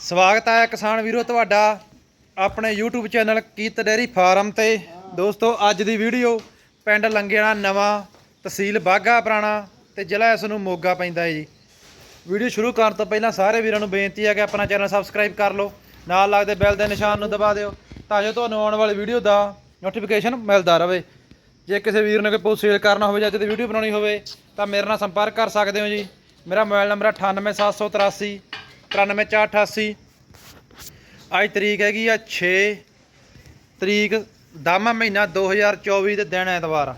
ਸਵਾਗਤ ਹੈ ਕਿਸਾਨ ਵੀਰੋ ਤੁਹਾਡਾ ਆਪਣੇ YouTube ਚੈਨਲ ਕੀਤ ਡੇਰੀ ਫਾਰਮ ਤੇ। ਦੋਸਤੋ, ਅੱਜ ਦੀ ਵੀਡੀਓ ਪਿੰਡ ਲੰਗੇਣਾ ਨਵਾਂ ਤਹਿਸੀਲ ਬਾਗਾ ਪੁਰਾਣਾ ਤੇ ਜ਼ਿਲ੍ਹਾ ਇਸ ਨੂੰ ਮੋਗਾ ਪੈਂਦਾ ਹੈ ਜੀ। ਵੀਡੀਓ ਸ਼ੁਰੂ ਕਰਨ ਤੋਂ ਪਹਿਲਾਂ ਸਾਰੇ ਵੀਰਾਂ ਨੂੰ ਬੇਨਤੀ ਹੈ ਕਿ ਆਪਣਾ ਚੈਨਲ ਸਬਸਕ੍ਰਾਈਬ ਕਰ ਲਓ, ਨਾਲ ਲੱਗਦੇ ਬੈਲ ਦੇ ਨਿਸ਼ਾਨ ਨੂੰ ਦਬਾ ਦਿਓ ਤਾਂ ਜੋ ਤੁਹਾਨੂੰ ਆਉਣ ਵਾਲੀ ਵੀਡੀਓ ਦਾ ਨੋਟੀਫਿਕੇਸ਼ਨ ਮਿਲਦਾ ਰਹੇ। ਜੇ ਕਿਸੇ ਵੀਰ ਨੇ ਕੋਈ ਪੋਸਟ ਸੇਲ ਕਰਨਾ ਹੋਵੇ ਜਾਂ ਕਿਤੇ ਵੀਡੀਓ ਬਣਾਉਣੀ ਹੋਵੇ ਤਾਂ ਮੇਰੇ ਨਾਲ ਸੰਪਰਕ ਕਰ ਸਕਦੇ ਹੋ ਜੀ। ਮੇਰਾ ਮੋਬਾਈਲ ਨੰਬਰ 98783 93488 ਅੱਜ ਤਰੀਕ ਹੈਗੀ ਆ 6 ਤਰੀਕ ਦਸਵਾਂ ਮਹੀਨਾ 2024 ਦੇ ਦਿਨ ਐਤਵਾਰ।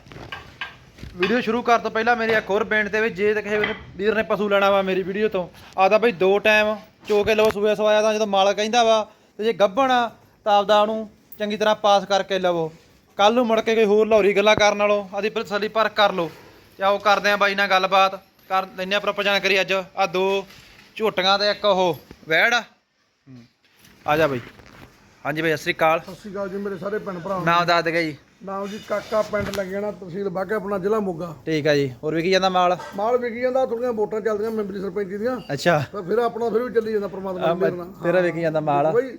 ਵੀਡੀਓ ਸ਼ੁਰੂ ਕਰਨ ਤੋਂ ਪਹਿਲਾਂ ਮੇਰੀ ਇੱਕ ਹੋਰ ਬੇਨਤੀ ਤੇ ਵੀ ਜੇ ਤੇ ਕਿਸੇ ਵੀਰ ਨੇ- ਪਸ਼ੂ ਲੈਣਾ ਵਾ ਮੇਰੀ ਵੀਡੀਓ ਤੋਂ ਆਦਾ ਬਈ ਦੋ ਟਾਈਮ ਚੋ ਕੇ ਲਵੋ ਸੂਏ ਸਵਾਇਆ ਤਾਂ ਜਦੋਂ ਮਾਲਕ ਕਹਿੰਦਾ ਵਾ, ਤੇ ਜੇ ਗੱਭਣ ਆ ਤਾਂ ਆਪਦਾ ਉਹਨੂੰ ਚੰਗੀ ਤਰ੍ਹਾਂ ਪਾਸ ਕਰਕੇ ਲਵੋ। ਕੱਲ ਨੂੰ ਮੁੜ ਕੇ ਕੋਈ ਹੋਰ ਲਾਹੌਰੀ ਗੱਲਾਂ ਕਰਨ ਨਾਲੋਂ ਆਦੀ ਸਲੀ ਪਰਖ ਕਰ ਲਓ। ਤੇ ਆਓ ਕਰਦੇ ਆ ਬਾਈ ਨਾਲ ਗੱਲਬਾਤ। ਕਰ ਲੈਂਦੇ ਆ ਪ੍ਰੋਪਰ ਜਾਣਕਾਰੀ ਅੱਜ। ਆ ਦੋ ਝੋਟੀਆਂ ਤੇ ਇੱਕ ਉਹ ਵੈੜ ਆ। ਜਾ ਬਾਈ। ਹਾਂਜੀ ਬਾਈ ਸਤਿ ਸ੍ਰੀ ਅਕਾਲ। ਸਤਿ ਸ਼੍ਰੀ ਅਕਾਲ ਜੀ ਮੇਰੇ ਸਾਰੇ ਭੈਣ ਭਰਾ। ਨਾਮ ਦੱਸ ਦੇਗਾ ਜੀ ਨਾਮ ਜੀ ਕਾਕਾ ਪਿੰਡ ਲੱਗਿਆਣਾ ਤਹਿਸੀਲ ਬਾਗਾ ਆਪਣਾ ਜ਼ਿਲ੍ਹਾ ਮੋਗਾ। ਠੀਕ ਆ ਜੀ। ਹੋਰ ਵੀ ਕੀ ਜਾਂਦਾ ਮਾਲ? ਮਾਲ ਵਿਕੀ ਜਾਂਦਾ ਥੋੜੀਆਂ ਵੋਟਾਂ ਚੱਲਦੀਆਂ ਮੈਂਬਰੀ ਸਰਪੰਚੀ ਦੀਆਂ। ਅੱਛਾ। ਤਾਂ ਫਿਰ ਆਪਣਾ ਫਿਰ ਵੀ ਚੱਲੀ ਜਾਂਦਾ ਪ੍ਰਮਾਤਮਾ ਦੀ ਮਿਹਰ ਨਾਲ। ਤੇਰਾ ਵੀ ਕੀ ਜਾਂਦਾ ਮਾਲ। ਬਈ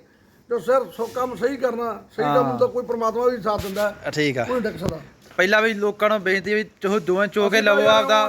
ਜੋ ਸਰ ਸੋ ਕੰਮ ਸਹੀ ਕਰਨਾ ਸਹੀ ਕੰਮ ਤਾਂ ਕੋਈ ਪ੍ਰਮਾਤਮਾ ਵੀ ਸਾਥ ਦਿੰਦਾ। ਠੀਕ ਆ। ਕੋਈ ਡੱਕ ਸਕਦਾ। ਪਹਿਲਾਂ ਵੀ ਲੋਕਾਂ ਨੂੰ ਬੇਨਤੀ ਵੀ ਚੋ ਦੋਵੇਂ ਚੋ ਕੇ ਲਵੋ ਆਪਦਾ।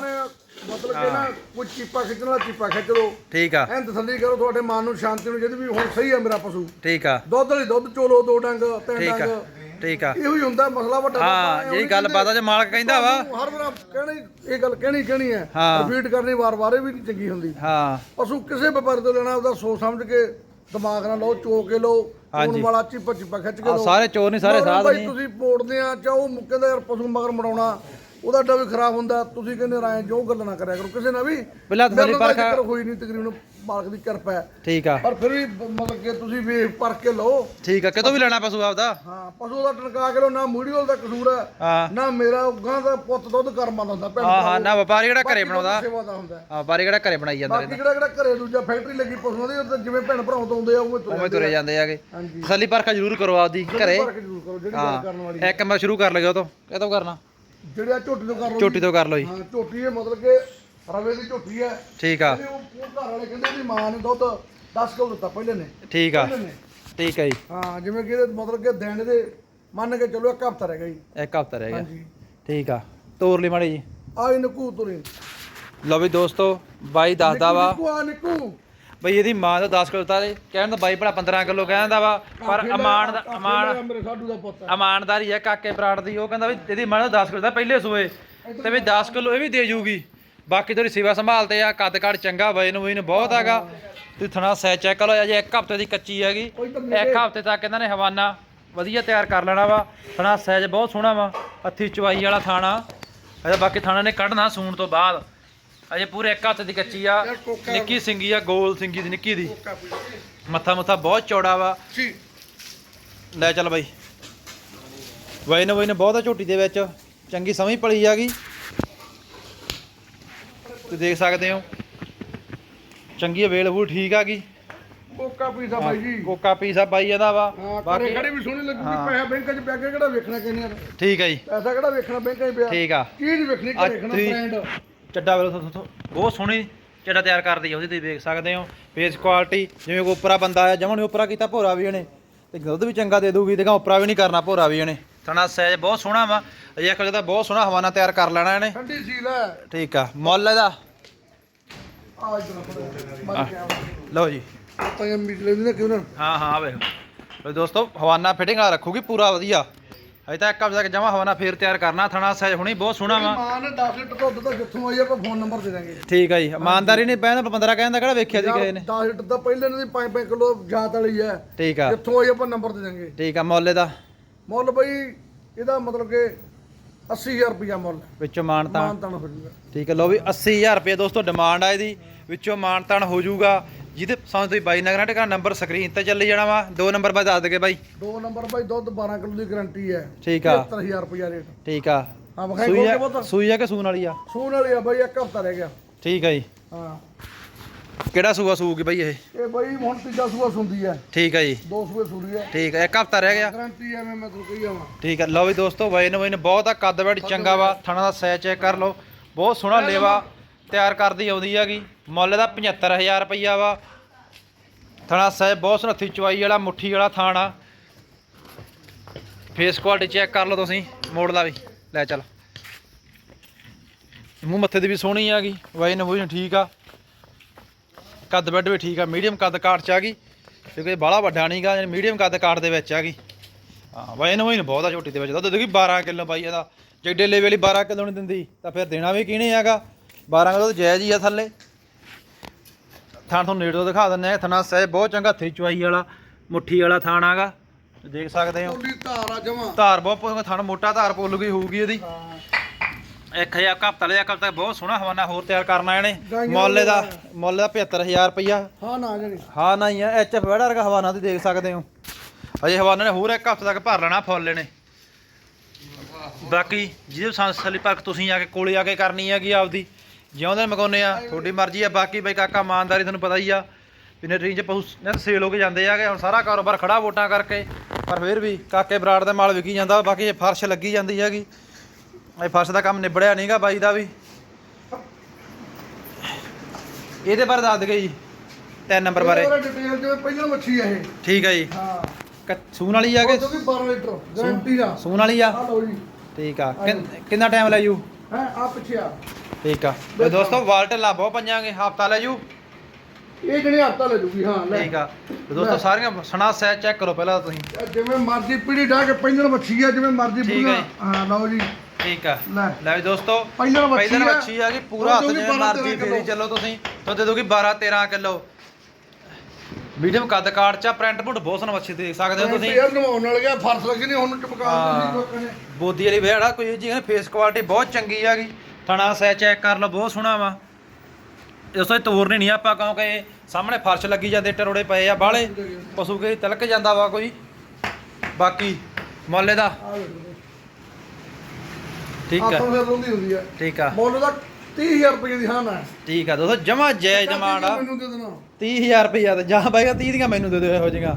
ਮਤਲਬ ਕਿ ਨਾ ਕੋਈ ਚੀਪਾ ਖਿੱਚਣ ਵਾਲਾ ਚੀਪਾ ਖਿੱਚ ਲਓ। ਠੀਕ ਆ। ਐਂ ਤਸੱਲੀ ਕਰੋ ਤੁਹਾਡੇ ਮਨ ਨੂੰ ਸ਼ਾਂਤੀ ਨੂੰ ਜਿਹਦੀ ਵੀ ਹੁਣ ਸਹੀ ਹੈ ਮੇਰਾ ਪਸ਼ੂ। ਠੀਕ ਆ। ਦੁੱਧ ਵਾਲੀ ਦੁੱਧ ਚੋਲੋ ਦੋ ਡੰਗ ਤਿੰਨ ਠੀਕ ਆ ਡੰਗ ਠੀਕ ਆ। ਇਹੋ ਹੀ ਹੁੰਦਾ ਮਸਲਾ ਵੱਡਾ ਹਾਂ ਜਿਹੜੀ ਗੱਲ ਬਾਤ ਆ ਜੇ ਮਾਲਕ ਕਹਿੰਦਾ ਵਾ। ਹਰ ਵਾਰ ਕਹਿਣੀ ਇਹ ਗੱਲ ਕਹਿਣੀ ਕਹਿਣੀ ਹੈ ਹਾਂ। ਰਿਪੀਟ ਕਰਨੀ ਵਾਰ-ਵਾਰ ਇਹ ਵੀ ਨਹੀਂ ਚੰਗੀ ਹੁੰਦੀ। ਹਾਂ। ਪਸ਼ੂ ਕਿਸੇ ਵਪਾਰੀ ਤੋਂ ਲੈਣਾ ਉਹਦਾ ਸੋਚ ਸਮਝ ਕੇ ਦਿਮਾਗ ਨਾਲ ਲਓ ਚੋ ਕੇ ਲਓ। ਹੁਣ ਵਾਲਾ ਚਿੱਪਾ ਚਿੱਪਾ ਖਿੱਚ ਕੇ ਆ ਲਓ। ਸਾਰੇ ਚੋਰ ਨਹੀਂ ਸਾਰੇ ਮਗਰ ਸਾਧ ਭਾਈ ਨਹੀਂ। ਤੁਸੀਂ ਪੋੜਦੇ ਆ ਚਾਹੋ ਉਹ ਕਹਿੰਦਾ ਯਾਰ ਪਸ਼ੂ ਮਗਰ ਮੜਾਉਣਾ। ਉਹਦਾ ਅੱਡਾ ਵੀ ਖਰਾਬ ਹੁੰਦਾ ਤੁਸੀਂ ਕਹਿੰਦੇ ਰਾਏ ਜੋ ਗੱਲ ਨਾ ਕਰਿਆ ਕਰੋ ਕਿਸੇ ਨਾਲ ਵੀ ਪਹਿਲਾਂ ਮੇਰੇ ਤਸੱਲੀ ਨਾਲ ਤਾਂ ਪਰਖ ਹੋਈ ਨਹੀਂ ਤਕਰੀਬਨ ਮਾਲਕ ਦੀ ਕਿਰਪਾ ਹੈ। ਠੀਕ ਆ। ਪਰ ਫਿਰ ਵੀ ਮਤਲਬ ਕਿ ਤੁਸੀਂ ਵੇਖ ਪਰਖ ਕੇ ਲਓ। ਠੀਕ ਆ ਕਿਤੋਂ ਵੀ ਲੈਣਾ ਪਸ਼ੂ ਆਪਦਾ? ਹਾਂ ਪਸ਼ੂ ਦਾ ਟਣਕਾ ਕੇ ਲਓ ਨਾ ਮੀਡੀਅਲ ਦਾ ਕਸੂਰ ਹੈ ਨਾ ਮੇਰਾ ਗਾਂ ਦਾ ਪੁੱਤ ਦੁੱਧ ਕਰਮਾ ਦਾ ਹੁੰਦਾ ਹਾਂ ਹਾਂ ਨਾ ਵਪਾਰੀ ਜਿਹੜਾ ਘਰੇ ਬਣਾਉਂਦਾ? ਹਾਂ ਵਪਾਰੀ ਜਿਹੜਾ ਘਰੇ ਬਣਾਈ ਜਾਂਦਾ ਬਾਕੀ ਕਿਹੜਾ ਕਿਹੜਾ ਘਰੇ ਦੂਜਾ ਫੈਕਟਰੀ ਲੱਗੀ ਪਸ਼ੂਆਂ ਦੀ ਉਹ ਤਾਂ ਜਿਵੇਂ ਭੈਣ ਭਰਾਵਾਂ ਤੋਂ ਆਉਂਦੇ ਆ ਉਵੇਂ ਤੁਰੇ ਜਾਂਦੇ ਆਗੇ ਹਾਂਜੀ। ਤਸੱਲੀ ਪਰਖਾ ਜ਼ਰੂਰ ਕਰੋ ਆਪਦੀ ਘਰੇ। ਜਿਹੜੀ ਇੱਕ ਮੈਂ ਸ਼ੁਰੂ ਕਰ ਲਗਾ ਉਹ ਤੋਂ ਕਿਤੋਂ ਕਰਨਾ? ਜਿਹੜੇ ਝੋਟੀ ਤੋਂ ਕਰ ਲਓ ਝੋਟੀ ਤੋਂ ਕਰ ਲਓ ਜੀ। ਹਾਂ ਝੋਟੀ ਇਹ ਮਤਲਬ ਕਿ ਰਵੇ ਦੀ ਝੋਟੀ ਹੈ। ਠੀਕ ਆ। ਇਹਦੇ ਉਹ ਉਹ ਘਰ ਵਾਲੇ ਕਹਿੰਦੇ ਵੀ ਮਾਂ ਨੇ ਦੁੱਧ 10 ਕਿਲੋ ਦਿੱਤਾ ਪਹਿਲੇ ਨੇ। ਠੀਕ ਆ। ਪਹਿਲੇ ਨੇ। ਠੀਕ ਆ ਜੀ। ਹਾਂ ਜਿਵੇਂ ਕਿ ਇਹਦੇ ਮਤਲਬ ਕਿ ਦਿਨ ਦੇ ਮੰਨ ਕੇ ਚਲੋ ਇੱਕ ਹਫਤਾ ਰਹਿ ਗਿਆ ਜੀ। ਇੱਕ ਹਫਤਾ ਰਹਿ ਗਿਆ। ਹਾਂਜੀ। ਠੀਕ ਆ। ਤੋਰ ਲਈ ਮਾੜੀ ਜੀ। ਆਈ ਨਕੂ ਤੁਰੇ। ਲਓ ਵੀ ਦੋਸਤੋ ਬਾਈ ਦੱਸਦਾ ਵਾ। ਨਿੱਕੂ ਆ ਨਿੱਕੂ। ਬਈ ਇਹਦੀ ਮਾਂ ਦਾ 10 ਕਿਲੋ ਤਾਂ ਇਹ ਕਹਿਣ ਦਾ ਬਾਈ ਭਲਾ 15 ਕਿਲੋ ਕਹਿੰਦਾ ਵਾ ਪਰ ਅਮਾਨ ਦਾ ਅਮਾਨ ਮੇਰੇ ਸਾਡੂ ਦਾ ਪੁੱਤ ਹੈ ਇਮਾਨਦਾਰੀ ਹੈ ਕਾਕੇ ਬਰਾੜ ਦੀ ਉਹ ਕਹਿੰਦਾ ਵੀ ਇਹਦੀ ਮਾਂ ਦਾ 10 ਕਿਲੋ ਦਾ ਪਹਿਲੇ ਸੂਏ ਤੇ ਵੀ 10 ਕਿਲੋ ਇਹ ਵੀ ਦੇ ਜੂਗੀ। ਬਾਕੀ ਤੁਹਾਡੀ ਸੇਵਾ ਸੰਭਾਲਦੇ ਆ ਕੱਦ ਕਾੜ ਚੰਗਾ ਵਜਨ ਨੂੰ ਇਹਨੂੰ ਬਹੁਤ ਹੈਗਾ। ਤੁਸੀਂ ਥਣਾ ਸੈ ਚੈੱਕ ਕਰੋ ਅਜੇ ਇੱਕ ਹਫ਼ਤੇ ਦੀ ਕੱਚੀ ਹੈਗੀ। ਇੱਕ ਹਫ਼ਤੇ ਤੱਕ ਇਹਨਾਂ ਨੇ ਹਵਾਨਾ ਵਧੀਆ ਤਿਆਰ ਕਰ ਲੈਣਾ ਵਾ। ਥਣਾ ਸੈਜ ਬਹੁਤ ਸੋਹਣਾ ਵਾ ਹੱਥੀ ਚਵਾਈ ਵਾਲਾ ਥਾਣਾ। ਅਜੇ ਬਾਕੀ ਥਾਣਾ ਨੇ ਕੱਢਣਾ ਸੂਣ ਤੋਂ ਬਾਅਦ। ਅਜੇ ਪੂਰੇ ਇੱਕ ਹਫ਼ਤੇ ਦੀ ਕੱਚੀ ਆ ਨਿੱਕੀ ਸਿੰਗੀ ਆ ਗੋਲ ਸਿੰਗੀ ਦੀ ਨਿੱਕੀ ਦੀ। ਮੱਥਾ ਮੁੱਥਾ ਬਹੁਤ ਚੌੜਾ ਵਾ। ਜੀ। ਲੈ ਚੱਲ ਬਾਈ। ਵੈਨ ਵੈਨ ਬਹੁਤ ਆ ਝੋਟੀ ਦੇ ਵਿੱਚ। ਚੰਗੀ ਸਮਝ ਪਲੀ ਆਗੀ ਤੁਸੀਂ ਦੇਖ ਸਕਦੇ ਹੋ। ਚੰਗੀ ਅਵੇਲੇਬਲ ਠੀਕ ਆਗੀ ਕੋਕਾ ਪੀਸਾ ਬਾਈ ਜੀ। ਕੋਕਾ ਪੀਸਾ ਬਾਈ ਇਹਦਾ ਵਾ। ਬਾਕੀ ਖੜੇ ਵੀ ਸੋਹਣੀ ਲੱਗੂਗੀ ਪੈਸਾ ਬੈਂਕਾਂ 'ਚ ਪਿਆ ਕੇ ਕਿਹੜਾ ਵੇਖਣਾ ਕਿੰਨੀਆਂ ਠੀਕ ਆ ਜੀ। ਪੈਸਾ ਕਿਹੜਾ ਵੇਖਣਾ ਬੈਂਕਾਂ 'ਚ ਪਿਆ। ਠੀਕ ਆ। ਚੀਜ਼ ਵੇਖਣੀ ਕਿ ਵੇਖਣਾ ਬ੍ਰਾਂਡ ਚੱਡਾ ਵੇਲੋ ਬਹੁਤ ਸੋਹਣੀ ਚੱਡਾ ਤਿਆਰ ਕਰਦੀ ਆ ਉਹਦੀ ਤੁਸੀਂ ਵੇਖ ਸਕਦੇ ਹੋ। ਫੇਸ ਕੁਆਲਿਟੀ ਜਿਵੇਂ ਕੋ ਉਪਰਾ ਬੰਦਾ ਆ ਜਮਨ ਉਪਰਾ ਕੀਤਾ ਭੋਰਾ ਵੀ ਇਹਨੇ ਤੇ ਦੁੱਧ ਵੀ ਚੰਗਾ ਦੇ ਦੂਗੀ ਦੇਖਾ ਉਪਰਾ ਵੀ ਨਹੀਂ ਕਰਨਾ ਭੋਰਾ ਵੀ ਇਹਨੇ ਥਣਾ ਸਹਿਜ ਬਹੁਤ ਸੋਹਣਾ ਵਾ। ਅਜੇ ਇੱਕ ਤਾਂ ਬਹੁਤ ਸੋਹਣਾ ਹਵਾਨਾ ਤਿਆਰ ਕਰ ਲੈਣਾ ਇਹਨੇ। ਠੰਡੀ ਸੀਲ ਹੈ। ਠੀਕ ਆ ਮੁੱਲ ਇਹਦਾ। ਆ ਲਓ ਜੀ। ਤਾਂ ਇਹ ਮੀਟ ਲੈਂਦੇ ਨੇ ਕਿਉਂ ਨਾ? ਹਾਂ ਹਾਂ ਵੇਖ। ਦੋਸਤੋ ਹਵਾਨਾ ਫਿਟਿੰਗ ਵਾਲਾ ਰੱਖੂਗੀ ਪੂਰਾ ਵਧੀਆ। ਅਜੇ ਤਾਂ ਇੱਕ ਹਫ਼ਤੇ ਤੱਕ ਜਮਾ ਹਵਾਨਾ ਫੇਰ ਤਿਆਰ ਕਰਨਾ ਥਣਾ ਸਹਿਜ ਹੁਣੀ ਬਹੁਤ ਸੋਹਣਾ ਵਾ। ਮਾਂ ਨੇ 10 ਲੀਟਰ ਦੁੱਧ ਤਾਂ ਜਿੱਥੋਂ ਆਈ ਆਪਾਂ ਫੋਨ ਨੰਬਰ ਦੇ ਦਾਂਗੇ ਠੀਕ ਆ ਜੀ ਇਮਾਨਦਾਰੀ ਨਹੀਂ ਪੈਂਦਾ ਬੰਦਰਾ ਕਹਿੰਦਾ ਕਿਹੜਾ ਵੇਖਿਆ ਸੀ ਕਿਸੇ ਨੇ? 10 ਲੀਟਰ ਦਾ ਪਹਿਲੇ ਦੀ 5-5 ਕਿਲੋ ਜਾਤ ਵਾਲੀ ਹੈ ਠੀਕ ਆ। ਜਿੱਥੋਂ ਆਈ ਆਪਾਂ ਨੰਬਰ ਦੇ ਦਾਂਗੇ ਠੀਕ ਆ ਮੁੱਲ ਇਹਦਾ? ਮੁੱਲ ਬਈ ਇਹਦਾ ਮਤਲਬ ਕਿ 80000 ਰੁਪਇਆ ਮੁੱਲ ਵਿੱਚੋਂ ਮਾਨਤਾ ਮਾਨ ਤਾਣ ਹੋ ਜੂਗਾ। ਠੀਕ ਹੈ ਲਓ ਵੀ 80000 ਰੁਪਏ ਦੋਸਤੋ ਡਿਮਾਂਡ ਆ ਇਹਦੀ। ਵਿੱਚੋਂ ਮਾਨਤਾਨ ਹੋ ਜਾਊਗਾ ਜਿਹਦੇ ਸਾਨੂੰ ਤੁਸੀਂ ਬਾਈ ਨਗਰਾਂ ਟਿਕਾ ਨੰਬਰ ਸਕਰੀਨ ਤੇ ਚੱਲੀ ਜਾਣਾ ਵਾ। ਦੋ ਨੰਬਰ ਬਾਅਦ ਦੱਸ ਦਗੇ ਬਾਈ। ਦੋ ਨੰਬਰ ਬਾਈ ਦੁੱਧ 12 ਕਿਲੋ ਦੀ ਗਾਰੰਟੀ ਹੈ। ਠੀਕ ਆ। 70000 ਰੁਪਇਆ ਰੇਟ ਠੀਕ ਆ। ਹਾਂ ਵਿਖਾਈ ਸੂਈ ਖੋਲ ਕੇ ਆ ਪੁੱਤ ਸੂਈ ਆ ਕਿ ਸੂਣ ਵਾਲੀ ਆ? ਸੂਣ ਵਾਲੀ ਆ ਬਾਈ ਇੱਕ ਹਫਤਾ ਰਹਿ ਗਿਆ। ਠੀਕ ਆ ਜੀ। ਹਾਂ। ਕਿਹੜਾ ਸੂਆ ਸੂਗੀ ਬਾਈ ਇਹ? ਇਹ ਬਾਈ ਹੁਣ ਤੀਜਾ ਸੂਆ ਸੁੰਦੀ ਹੈ। ਠੀਕ ਆ ਜੀ। ਦੋ ਸੂਏ ਸੂਰੀ ਹੈ। ਠੀਕ ਆ ਇੱਕ ਹਫਤਾ ਰਹਿ ਗਿਆ। ਗਾਰੰਟੀ ਐ ਮੈਂ ਤੁਹਾਨੂੰ ਕਹੀ ਜਾਵਾਂ। ਠੀਕ ਆ ਲਓ ਵੀ ਦੋਸਤੋ ਵੈਨ ਵੈਨ ਬਹੁਤ ਆ ਕੱਦ ਬੈਡ ਚੰਗਾ ਵਾ ਥਣਾ ਦਾ ਸੈ ਚੈੱਕ ਕਰ ਲਓ। ਬਹੁਤ ਸੋਹਣਾ ਲੇਵਾ ਤਿਆਰ ਕਰਦੀ ਆਉਂਦੀ ਹੈਗੀ। ਮੁੱਲ ਦਾ 75000 ਰੁਪਈਆ ਵਾ। ਥਣਾ ਸਾਹਿਬ ਬਹੁਤ ਸਨੱਥੀ ਚਵਾਈ ਵਾਲਾ ਮੁੱਠੀ ਵਾਲਾ ਥਾਣਾ। ਫੇਸ ਕੁਆਲਿਟੀ ਚੈੱਕ ਕਰ ਲਓ ਤੁਸੀਂ ਮੋੜ ਲਾ ਵੀ। ਲੈ ਚੱਲ। ਮੂੰਹ ਮੱਥੇ ਦੀ ਵੀ ਸੋਹਣੀ ਆ ਗਈ। ਵਜਨ ਵਜਨ ਠੀਕ ਆ। ਕੱਦ ਬੈੱਡ ਵੀ ਠੀਕ ਆ ਮੀਡੀਅਮ ਕੱਦ ਕਾਟ ਚ ਆ ਗਈ ਕਿਉਂਕਿ ਬਾਹਲਾ ਵੱਡਾ ਨਹੀਂਗਾ ਯਾਨੀ ਮੀਡੀਅਮ ਕੱਦ ਕਾਟ ਦੇ ਵਿੱਚ ਆ ਗਈ। ਹਾਂ ਵਜਨ ਵਜਨ ਬਹੁਤ ਆ ਝੋਟੀ ਦੇ ਵਿੱਚ। ਦੁੱਧ ਦੇਖੀ 12 ਕਿਲੋ ਬਾਈ ਇਹਦਾ ਜਿੱਡੇ ਲੈਵਲ ਵਾਲੀ 12 ਕਿਲੋ ਨਹੀਂ ਦਿੰਦੀ ਤਾਂ ਫਿਰ ਦੇਣਾ ਵੀ ਕਿਹਨੇ ਹੈਗਾ? 12 ਕਿਲੋ ਤਾਂ ਜਾਇਜ਼ ਹੀ ਆ ਥੱਲੇ। ਥਾਣ ਤੁਹਾਨੂੰ ਨੇੜੇ ਤੋਂ ਦਿਖਾ ਦਿੰਦੇ ਆ ਥਣਾ ਸਹਿ ਬਹੁਤ ਚੰਗਾ ਹੱਥੀ ਚੁਆਈ ਵਾਲਾ ਮੁੱਠੀ ਵਾਲਾ ਥਾਣ ਆਗਾ। ਦੇਖ ਸਕਦੇ ਹੋ। ਧਾਰ ਆ ਜਮਾ। ਧਾਰ ਬਹੁਤ ਥਣ ਮੋਟਾ ਧਾਰ ਪੁੱਲ ਗਈ ਹੋਊਗੀ ਇਹਦੀ। ਹਾਂ। ਇੱਕ ਹਜ਼ਾਰ ਹਫ਼ਤਾ ਲਿਆ ਕੱਲ ਤੱਕ ਬਹੁਤ ਸੋਹਣਾ ਹਵਾਨਾ ਹੋਰ ਤਿਆਰ ਕਰਨਾ ਇਹਨੇ। ਮੁੱਲ ਦਾ ਮੁੱਲ ਦਾ 75000 ਰੁਪਈਆ। ਹਾਂ ਨਾ ਜਣੀ। ਹਾਂ ਨਹੀਂ ਆ ਐਚਐਫ ਵੜਾ ਵਰਗਾ ਹਵਾਨਾ ਤੁਸੀਂ ਦੇਖ ਸਕਦੇ ਹੋ। ਅਜੇ ਹਵਾਨਾ ਨੇ ਹੋਰ ਇੱਕ ਹਫ਼ਤੇ ਤੱਕ ਭਰ ਲੈਣਾ ਫੁੱਲ ਨੇ ਬਾਕੀ ਜਿਹਦੇ ਸੰਸਲੀ ਪਰਖ ਤੁਸੀਂ ਆ ਕੇ ਕੋਲੇ ਆ ਕੇ ਕਰਨੀ ਹੈਗੀ ਆਪਦੀ। ਜਿਉਂਦੇ ਮਗਾਉਨੇ ਆ ਤੁਹਾਡੀ ਮਰਜ਼ੀ ਆ। ਬਾਕੀ ਬਈ ਕਾਕਾ ਇਮਾਨਦਾਰੀ ਤੁਹਾਨੂੰ ਪਤਾ ਹੀ ਆ ਪਿੰਨੇ ਟ੍ਰੇਨ ਚ ਪਹੂ ਨੇ ਸੇਲ ਹੋ ਕੇ ਜਾਂਦੇ ਆਗੇ ਹੁਣ ਸਾਰਾ ਕਾਰੋਬਾਰ ਖੜਾ ਵੋਟਾਂ ਕਰਕੇ। ਪਰ ਫਿਰ ਵੀ ਕਾਕੇ ਬਰਾੜ ਦਾ ਮਾਲ ਵਿਕੀ ਜਾਂਦਾ ਬਾਕੀ ਇਹ ਫਰਸ਼ ਲੱਗੀ ਜਾਂਦੀ ਹੈਗੀ। ਇਹ ਫਰਸ਼ ਦਾ ਕੰਮ ਨਿਬੜਿਆ ਨਹੀਂਗਾ ਬਾਈ ਦਾ ਵੀ। ਇਹਦੇ ਬਾਰੇ ਦੱਸ ਦੇ ਜੀ ਤਿੰਨ ਨੰਬਰ ਬਾਰੇ। ਡਿਟੇਲ ਜਿਵੇਂ ਪਹਿਲਾਂ ਮੱਛੀ ਆ ਇਹ। ਠੀਕ ਹੈ ਜੀ। ਹਾਂ। ਕ- ਸੂਣ ਵਾਲੀ ਆ ਕਿ? ਉਹ ਵੀ 12 ਲੀਟਰ ਗਾਰੰਟੀ ਦਾ ਸੂਣ ਵਾਲੀ ਆ? ਆ ਲਓ ਜੀ। ਠੀਕ ਆ। ਕਿੰਨ- ਕਿੰਨਾ ਟਾਈਮ ਲੈ ਜੂ? ਹੈ ਆ ਠੀਕ ਆ। ਤੇ ਦੋਸਤੋ ਵਾਲਟ ਲਾ ਬਹੁਤ ਪੰਜਾਂਗੇ ਹਫਤਾ ਲੈ ਜੂ। ਇਹ ਜਿਹੜੀ ਹਫਤਾ ਲੈ ਜੂਗੀ ਹਾਂ ਲੈ। ਠੀਕ ਆ। ਤੇ ਦੋਸਤੋ ਸਾਰੀਆਂ ਸਣਾ ਸਹਿ ਚੈੱਕ ਕਰੋ ਪਹਿਲਾਂ ਤੁਸੀਂ। ਜਿਵੇਂ ਮਰਜ਼ੀ ਪੀੜੀ ਢਾ ਕੇ ਪਹਿਲਾਂ ਮੱਛੀ ਆ ਜਿਵੇਂ ਮਰਜ਼ੀ ਠੀਕ ਪੂਰਾ ਹਾਂ ਲਓ ਜੀ। ਠੀਕ ਆ। ਲੈ। ਲੈ ਵੀ ਦੋਸਤੋ ਪਹਿਲਾਂ ਪਹਿਲਾਂ ਆ। ਗਈ ਪੂਰਾ ਹੱਥ ਉਹ ਜੋ ਵੀ ਜਿਵੇਂ 12 ਮਰਜ਼ੀ ਕਿਲੋ। ਫੇਰੀ ਚੱਲੋ ਤੁਸੀਂ। ਤਾਂ ਦੇ ਦੋਗੀ 12 13 ਕਿਲੋ। ਮੀਡੀਅਮ ਕੱਦ ਕਾਟ ਚ ਪ੍ਰਿੰਟ ਪੁੰਟ ਬਹੁਤ ਸੋਹਣਾ ਮੱਛੀ ਦੇਖ ਸਕਦੇ ਹੋ ਤੁਸੀਂ। ਯਾਰ ਨਵਾਉਣ ਵਾਲ ਗਿਆ ਫਰਸ ਲੱਗੀ ਨਹੀਂ ਹੁਣ ਚਮਕਾ ਹਾਂ। ਦਿੱਤੀ ਲੋਕਾਂ ਨੇ। ਬੋਦੀ ਵਾਲੀ ਵੇੜਾ ਕੋਈ ਜੀ ਫੇਸ ਕੁਆਲਿਟੀ ਬਹੁਤ ਚੰਗੀ ਹੈਗੀ ਥਣਾ ਸਹਿ ਚੈੱਕ ਕਰ ਲਓ ਬਹੁਤ ਸੋਹਣਾ ਵਾ। ਇਸ ਤੋਂ ਤੋਰਨੀ ਨਹੀਂ ਆਪਾਂ ਕਿਉਂਕਿ ਇਹ ਸਾਹਮਣੇ ਫਰਸ਼ ਲੱਗੀ ਜਾਂਦੇ ਟਰੋੜੇ ਪਏ ਆ ਬਾਹਲੇ। ਪਸ਼ੂ ਕੇ ਤਿਲਕ ਜਾਂਦਾ ਵਾ ਕੋਈ। ਬਾਕੀ ਮੁੱਲ ਆ ਵੇਖੋ। ਠੀਕ ਆ। ਫਿਰ ਰੋਂਦੀ ਹੁੰਦੀ ਆ। ਠੀਕ ਆ। ਮੁੱਲ ਦਾ 30000 ਰੁਪਏ ਦੀ ਹਾਂ ਠੀਕ ਆ ਦੋਸਤੋ ਜਮਾ ਜਾਇਜ਼ ਡਿਮਾਂਡ ਆ। ਮੈਨੂੰ ਦੇ ਦੇਣਾ। 30000 ਰੁਪਈਆ ਤੇ ਜਾਂ ਬਾਈਗਾ 30 ਦੀਆਂ ਮੈਨੂੰ ਦੇ ਦਿਓ ਇਹੋ ਜਿਹੀਆਂ।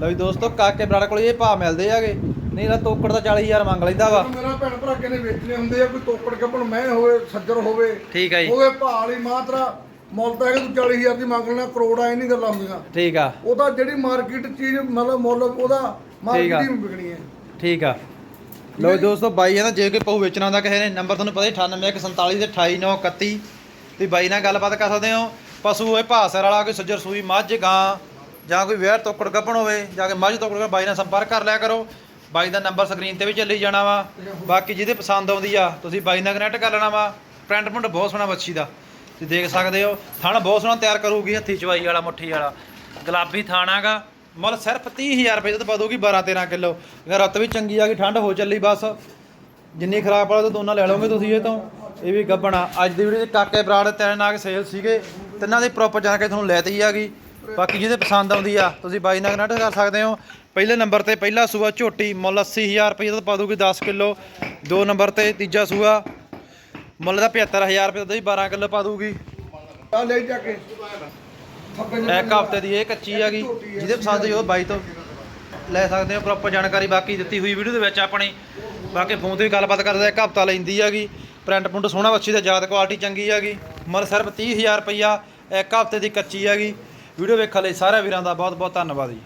ਲਓ ਵੀ ਦੋਸਤੋ ਕਾਕੇ ਬਰਾੜ ਕੋਲ ਇਹ ਭਾਅ ਮਿਲਦੇ ਆਗੇ। ਨਹੀਂ ਤਾਂ ਤੋਕੜ ਦਾ 40000 ਮੰਗ ਲੈਂਦਾ ਵਾ। ਮੇਰਾ ਭੈਣ ਭਰਾ ਕਹਿੰਦੇ ਵੇਚਣੇ ਹੁੰਦੇ ਆ ਕੋਈ ਤੋਕੜ ਕੱਪਣ ਮੈਂ ਹੋਵੇ ਸੱਜਰ ਹੋਵੇ ਠੀਕ ਆ ਜੀ। ਹੋਵੇ ਭਾਲੀ ਮਾਤਰਾ ਮੁੱਲ ਤਾਂ ਹੈਗਾ ਤੂੰ 40000 ਦੀ ਮੰਗ ਲੈਣਾ ਕਰੋੜ ਆਏ ਨਹੀਂ ਗੱਲਾਂ ਹੁੰਦੀਆਂ। ਠੀਕ ਆ। ਉਹ ਤਾਂ ਜਿਹੜੀ ਮਾਰਕੀਟ ਚੀਜ਼ ਮਤਲਬ ਮੁੱਲ ਉਹਦਾ ਮਾਰਕੀਟ ਹੀ ਵਿਕਣੀ ਹੈ। ਠੀਕ ਆ। ਲੋ ਦੋਸਤੋ, ਬਾਈ ਇਹਦਾ ਜੇ ਕੋਈ ਪਹੂ ਵੇਚਣਾ ਦਾ ਕਿਸੇ ਨੇ, ਨੰਬਰ ਤੁਹਾਨੂੰ ਪਤਾ ਹੀ 9847 ਤੇ 28931 ਤੇ ਬਾਈ ਨਾਲ ਗੱਲਬਾਤ ਕਰ ਸਕਦੇ ਹੋ। ਪਸ਼ੂ ਹੋਏ, ਭਾਸਰ ਵਾਲਾ, ਕੋਈ ਸੱਜਰ ਸੂਈ, ਮੱਝ, ਗਾਂ, ਜਾਂ ਕੋਈ ਵਿਆਹ ਤੋਕੜ ਗੱਪਣ ਹੋਵੇ, ਜਾਂ ਕਿ ਮੱਝ ਤੋਕੜ ਬਾਈ ਨਾਲ ਸੰਪਰਕ ਕਰ ਲਿਆ ਕਰੋ। ਬਾਈ ਦਾ ਨੰਬਰ ਸਕਰੀਨ ਤੇ ਵੀ ਚੱਲੀ ਜਾਣਾ ਵਾ। ਬਾਕੀ ਜਿਹਦੇ ਪਸੰਦ ਆਉਂਦੀ ਆ, ਤੁਸੀਂ ਬਾਈ ਨਾਲ ਕਨੈਕਟ ਕਰ ਲੈਣਾ ਵਾ। ਪ੍ਰਿੰਟ ਪੁੰਟ ਬਹੁਤ ਸੋਹਣਾ ਬੱਚੀ ਦਾ। ਤੁਸੀਂ ਦੇਖ ਸਕਦੇ ਹੋ, ਥਣ ਬਹੁਤ ਸੋਹਣਾ ਤਿਆਰ ਕਰੂਗੀ ਹੱਥੀ ਚਵਾਈ ਵਾਲਾ, ਮੁੱਠੀ ਵਾਲਾ। ਗੁਲਾਬੀ ਥਾਣਾਗਾ ਮੁੱਲ ਸਿਰਫ 30000 ਰੁਪਏ ਦਾ ਪਾ ਦੋਗੀ 12 13 ਕਿਲੋ। ਅਗਰ ਰਤ ਵੀ ਚੰਗੀ ਆ ਗਈ, ਠੰਡ ਹੋ ਚੱਲੀ ਬਸ। ਜਿੰਨੀ ਖਰਾਬ ਵਾਲਾ ਤਾਂ ਦੋਨਾਂ ਲੈ ਲਓਗੇ ਤੁਸੀਂ ਇਹ ਤੋਂ। ਇਹ ਵੀ ਗੱਬਣਾ। ਅੱਜ ਦੀ ਵੀਡੀਓ 'ਚ ਕਾਕੇ ਬਰਾੜ ਦੇ ਤਿੰਨ ਨਾਗ ਸੇਲ ਸੀਗੇ। ਤਿੰਨਾਂ ਦੀ ਪ੍ਰੋਪਰ ਜਾਣਕਾਰੀ ਤੁਹਾਨੂੰ ਲੈਤੀ ਆ ਗਈ। ਬਾਕੀ ਜਿਹਦੇ ਪਸੰਦ ਆਉਂਦੀ ਆ, ਤੁਸੀਂ ਬਾਈ ਨਾਲ ਕਨੈਕਟ ਕਰ ਸਕਦੇ ਹੋ। ਪਹਿਲੇ ਨੰਬਰ ਤੇ ਪਹਿਲਾ ਸੂਆ ਝੋਟੀ, ਮੁੱਲ 80000 ਰੁਪਏ ਦਾ ਪਾ ਦੋਗੀ 10 ਕਿਲੋ। ਦੋ ਨੰਬਰ ਤੇ ਤੀਜਾ ਸੂਆ, ਮੁੱਲ ਦਾ 75000 ਰੁਪਏ ਦਾ ਜੀ 12 ਕਿਲੋ ਪਾ ਦੂਗੀ ਆ ਲੈ ਜਾ ਕੇ। ਇੱਕ ਹਫ਼ਤੇ ਦੀ ਇਹ ਕੱਚੀ ਹੈਗੀ ਜਿਹਦੇ ਪਸੰਦ ਹੋਈ ਉਹ ਬਾਈ ਤੋਂ ਲੈ ਸਕਦੇ ਹੋ ਪ੍ਰੋਪਰ ਜਾਣਕਾਰੀ ਬਾਕੀ ਦਿੱਤੀ ਹੋਈ ਵੀਡੀਓ ਦੇ ਵਿੱਚ ਆਪਣੀ। ਬਾਕੀ ਫੋਨ ਤੇ ਵੀ ਗੱਲਬਾਤ ਕਰਦੇ ਇੱਕ ਹਫ਼ਤਾ ਲੈਂਦੀ ਹੈਗੀ ਪ੍ਰਿੰਟ ਪੁੰਟ ਸੋਹਣਾ ਬੱਚੀ ਦਾ ਜ਼ਿਆਦਾ ਕੁਆਲਿਟੀ ਚੰਗੀ ਹੈਗੀ ਮਰ ਸਿਰਫ 30000 ਰੁਪਈਆ ਇੱਕ ਹਫ਼ਤੇ ਦੀ ਕੱਚੀ ਹੈਗੀ ਵੀਡੀਓ ਵੇਖਣ ਲਈ ਸਾਰੇ ਵੀਰਾਂ ਦਾ ਬਹੁਤ ਬਹੁਤ ਧੰਨਵਾਦ ਜੀ।